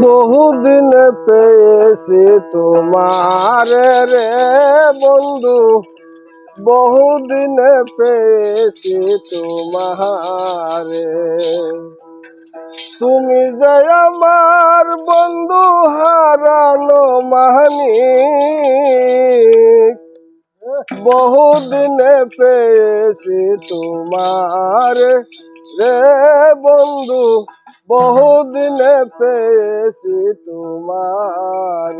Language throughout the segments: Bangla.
বহুদিন পেয়েছি তোমার রে বন্ধু। বহুদিন পেয়েছি তোমার তুমি যে আমার বন্ধু হারানো মাহানি বহুদিন পেয়েছি তোমার রে বন্ধু, বহুদিন পেয়েছি তোমার।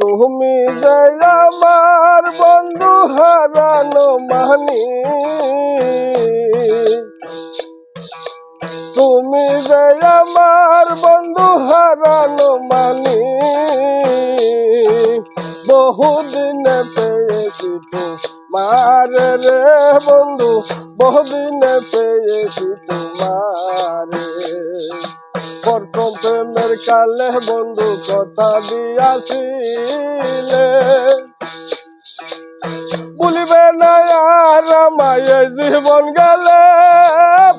তুমি যে আমার বন্ধু হারানো মানি। তুমি যে আমার বন্ধু হারানো মানি। বহুদিন পেয়েছি তোমার রে বন্ধু, বহুদিন পেয়েছি তোমার। প্রথম প্রেমের কালে বন্ধু, কথা দিয়াছিলে। বলিবে না আর আমায় জীবন গেলে।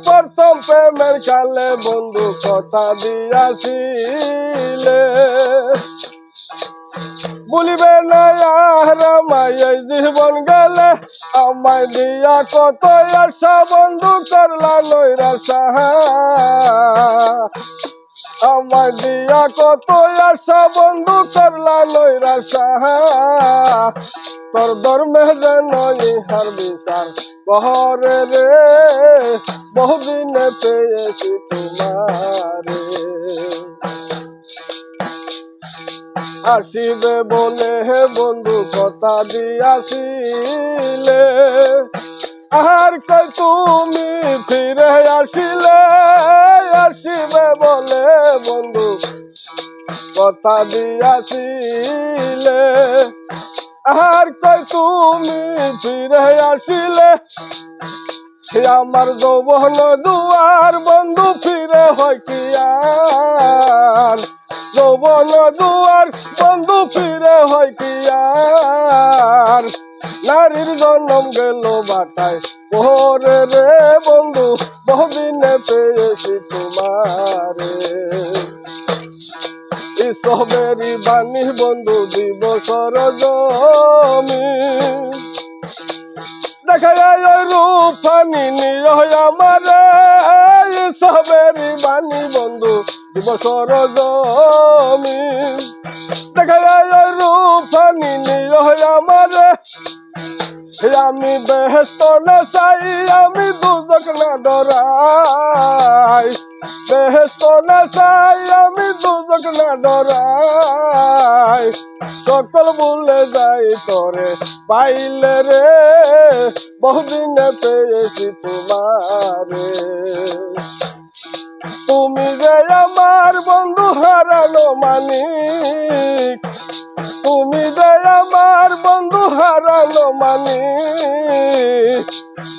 প্রথম প্রেমের কালে বন্ধু, কথা দিয়াছিলে। বলিবে না আমায় জীবন গেলে। আমায় দিয়া কত আশা বন্ধু করলা নৈরাশা আমায় দিয়া কত আশা বন্ধু করলা নৈরাশা তোর ধর্মে যেন ইহার বিচার কহরে রে। বহুদিনে পেয়েছি তোমারে। আসিবে বলে হে বন্ধু, কথা দিয়াছিলে। আর কই তুমি ফিরে আসিলে? আসিবে বলে বন্ধু, কথা দিয়াছিলে। আর কই তুমি ফিরে আসিলে? আমার যৌবন দুয়ার, বন্ধু, ফিরে হয় কি আর? যৌবন দুয়ার, বন্ধু ফিরে হয় কি আর? নারীর জন্ম গেল বাটায় ওরে রে বন্ধু, বহুদিনে পেয়েছি তোমারে। ইসবেরি বাণী বন্ধু, দিবসর জমি। দেখা যায় রূপানি নিয় আমারে। ইসবেরি বাণী বন্ধু দিবসর জমি। দেখা ওই রূপানি নিয় আমারে। আমি বেহস্ত না চাই আমি দুদক না ডরাই। বেহস্ত না চাই আমি দুদক না ডরাই। সকল ভুলে যাই তোরে পাইলে রে। বহুদিনে পেয়েছি তোমারে। তুমি যে আমার বন্ধু হারানো মানিক, তুমি যে আমার বন্ধু হারানো মানি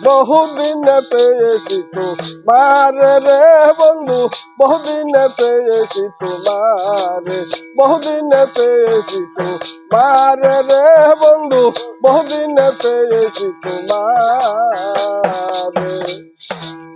বহুদিন পেয়েছি তোমার রে বন্ধু, বহুদিন পেয়েছি তোমার বহুদিন পেয়েছি তোমার রে বন্ধু, বহুদিন পেয়েছি তোমার